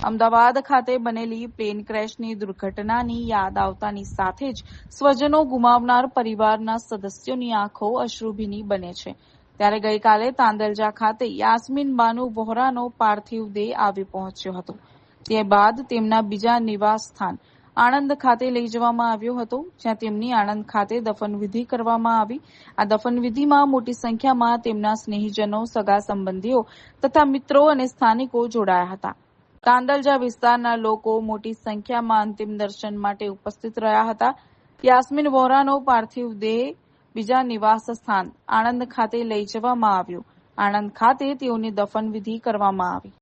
અમદાવાદ ખાતે બનેલી પ્લેન ક્રેશની દુર્ઘટનાની યાદ આવતાની સાથે જ સ્વજનો ગુમાવનાર પરિવારના સદસ્યોની આંખો અશ્રુભીની બને છે. ત્યારે ગઈકાલે તાંદલજા ખાતે યાસ્મીન બાનુ વોહરાનો પાર્થિવ દેહ આવી પહોંચ્યો હતો. તે બાદ તેમના બીજા નિવાસ સ્થાન આણંદ ખાતે લઈ જવામાં આવ્યો હતો, જ્યાં તેમની આણંદ ખાતે દફનવિધિ કરવામાં આવી. આ દફનવિધિમાં મોટી સંખ્યામાં તેમના સ્નેહીજનો, સગા સંબંધીઓ તથા મિત્રો અને સ્થાનિકો જોડાયા હતા. તાંદલજા વિસ્તારના લોકો મોટી સંખ્યામાં અંતિમ દર્શન માટે ઉપસ્થિત રહ્યા હતા. યાસ્મીન વોરાનો પાર્થિવ દેહ બીજા નિવાસ સ્થાન આણંદ ખાતે લઈ જવામાં આવ્યો. આણંદ ખાતે તેઓની દફનવિધિ કરવામાં આવી.